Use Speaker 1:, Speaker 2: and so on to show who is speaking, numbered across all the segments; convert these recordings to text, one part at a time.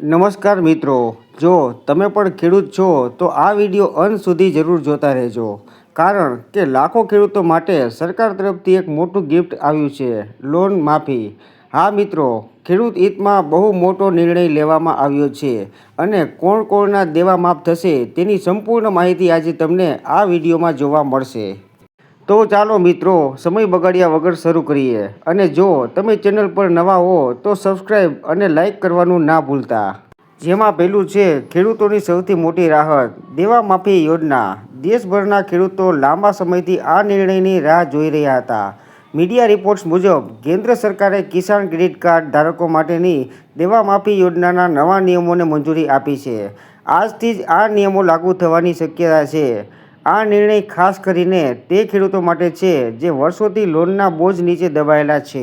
Speaker 1: નમસ્કાર મિત્રો. જો તમે પણ ખેડૂત છો, તો આ વીડિયો અંત સુધી જરૂર જોતા રહેજો. કારણ કે લાખો ખેડૂતો માટે સરકાર તરફથી એક મોટું ગિફ્ટ આવ્યું છે લોન માફી. હા મિત્રો, ખેડૂત હિતમાં બહુ મોટો નિર્ણય લેવામાં આવ્યો છે અને કોણ કોણના દેવા માફ થશે તેની સંપૂર્ણ માહિતી આજે તમને આ વિડીયોમાં જોવા મળશે. તો ચાલો મિત્રો, સમય બગાડ્યા વગર શરૂ કરીએ. અને જો તમે ચેનલ પર નવા હો, તો સબસ્ક્રાઈબ અને લાઇક કરવાનું ના ભૂલતા. જેમાં પહેલું છે, ખેડૂતોની સૌથી મોટી રાહત. દેવા માફી યોજના. દેશભરના ખેડૂતો લાંબા સમયથી આ નિર્ણયની રાહ જોઈ રહ્યા હતા. મીડિયા રિપોર્ટ્સ મુજબ, કેન્દ્ર સરકારે કિસાન ક્રેડિટ કાર્ડ ધારકો માટેની દેવા માફી યોજનાના નવા નિયમોને મંજૂરી આપી છે. આજથી જ આ નિયમો લાગુ થવાની શક્યતા છે. આ નિર્ણય ખાસ કરીને તે ખેડૂતો માટે છે જે વર્ષોથી લોનના બોજ નીચે દબાયેલા છે.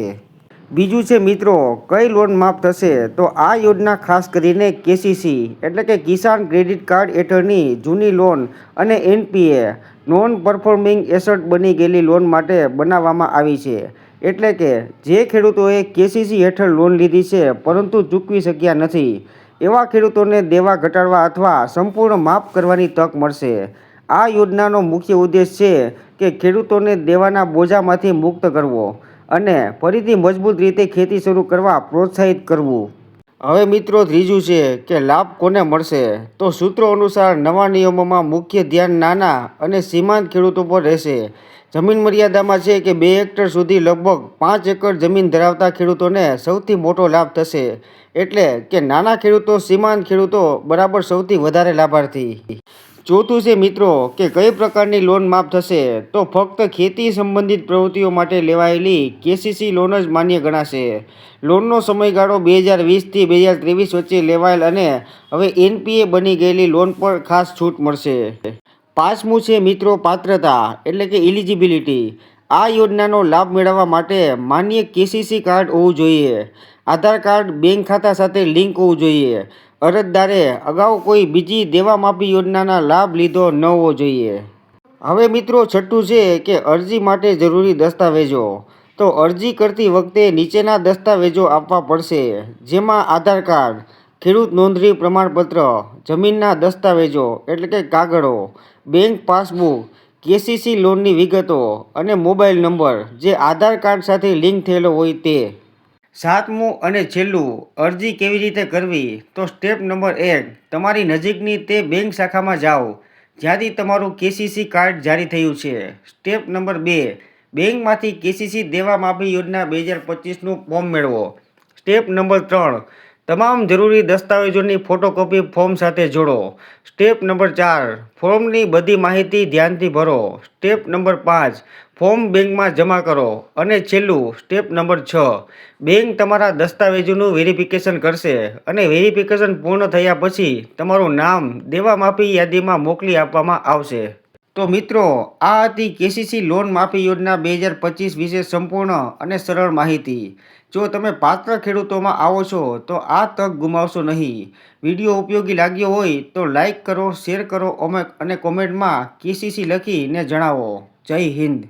Speaker 1: બીજું છે, મિત્રો, કઈ લોન માફ થશે? તો આ યોજના ખાસ કરીને કેસીસી, એટલે કે કિસાન ક્રેડિટ કાર્ડ હેઠળની જૂની લોન અને એનપીએ, નોન પરફોર્મિંગ એસેટ બની ગયેલી લોન માટે બનાવવામાં આવી છે. એટલે કે જે ખેડૂતોએ કેસીસી હેઠળ લોન લીધી છે, પરંતુ ચૂકવી શક્યા નથી. એવા ખેડૂતોને દેવા ઘટાડવા અથવા સંપૂર્ણ માફ કરવાની તક મળશે. આ યોજનાનો મુખ્ય ઉદ્દેશ છે કે ખેડૂતોને દેવાના બોજામાંથી મુક્ત કરવો અને ફરીથી મજબૂત રીતે ખેતી શરૂ કરવા પ્રોત્સાહિત કરવું. હવે મિત્રો ત્રીજું છે કે લાભ કોને મળશે? તો સૂત્રો અનુસાર નવા નિયમોમાં મુખ્ય ધ્યાન નાના અને સીમાંત ખેડૂતો પર રહેશે. જમીન મર્યાદામાં છે કે બે હેક્ટર સુધી લગભગ પાંચ એકર જમીન ધરાવતા ખેડૂતોને સૌથી મોટો લાભ થશે. એટલે કે નાના ખેડૂતો, સીમાંત ખેડૂતો બરાબર સૌથી વધારે લાભાર્થી. ચોથું છે, મિત્રો, કે કઈ પ્રકારની લોન માફ થશે, તો ફક્ત ખેતી સંબંધિત પ્રવૃત્તિઓ માટે લેવાયેલી કેસીસી લોન જ માન્ય ગણાશે. લોનનો સમયગાળો બે હજાર વીસથી બે હજાર ત્રેવીસ વચ્ચે લેવાયેલ અને હવે એનપીએ બની ગયેલી લોન પર ખાસ છૂટ મળશે. પાંચમું છે, મિત્રો, પાત્રતા, એટલે કે ઇલિજિબિલિટી આ યોજનાનો લાભ મેળવવા માટે માન્ય કેસીસી કાર્ડ હોવું જોઈએ. આધાર કાર્ડ, બેંક ખાતા સાથે લિંક હોવું જોઈએ. અરજદારે અગાઉ કોઈ બીજી દેવામાફી યોજનાના લાભ લીધો ન હોવો જોઈએ. હવે મિત્રો છઠ્ઠું છે કે અરજી માટે જરૂરી દસ્તાવેજો. તો અરજી કરતી વખતે નીચેના દસ્તાવેજો આપવા પડશે, જેમાં આધાર કાર્ડ, ખેડૂત નોંધણી પ્રમાણપત્ર, જમીનના દસ્તાવેજો, એટલે કે કાગળો, બેંક પાસબુક, કેસીસી લોનની વિગતો અને મોબાઈલ નંબર, જે આધાર કાર્ડ સાથે લિંક થયેલો હોય તે. સાતમું અને છેલ્લું, અરજી કેવી રીતે કરવી? તો સ્ટેપ નંબર એક, તમારી નજીકની તે બેંક શાખામાં જાઓ, જ્યાંથી તમારું કેસીસી કાર્ડ જારી થયું છે. સ્ટેપ નંબર બે, બેંકમાંથી કેસીસી દેવા માફી યોજના બે હજાર પચીસનું ફોર્મ મેળવો. સ્ટેપ નંબર ત્રણ તમામ જરૂરી દસ્તાવેજોની ફોટોકોપી ફોર્મ સાથે જોડો. સ્ટેપ નંબર ચાર, ફોર્મની બધી માહિતી ધ્યાનથી ભરો. સ્ટેપ નંબર પાંચ, ફોર્મ બેંકમાં જમા કરો. અને છેલ્લું, સ્ટેપ નંબર છ, બેંક તમારા દસ્તાવેજોનું વેરિફિકેશન કરશે અને વેરિફિકેશન પૂર્ણ થયા પછી તમારું નામ દેવા માફી યાદીમાં મોકલી આપવામાં આવશે. તો મિત્રો, આ હતી કેસીસી લોન માફી યોજના બે હજાર પચીસ વિશે સંપૂર્ણ અને સરળ માહિતી. જો તમે પાત્ર ખેડૂતોમાં આવો છો, તો આ તક ગુમાવશો નહીં. વીડિયો ઉપયોગી લાગ્યો હોય તો લાઈક કરો, શેર કરો અને કોમેન્ટમાં કેસીસી લખીને જણાવો. જય હિન્દ.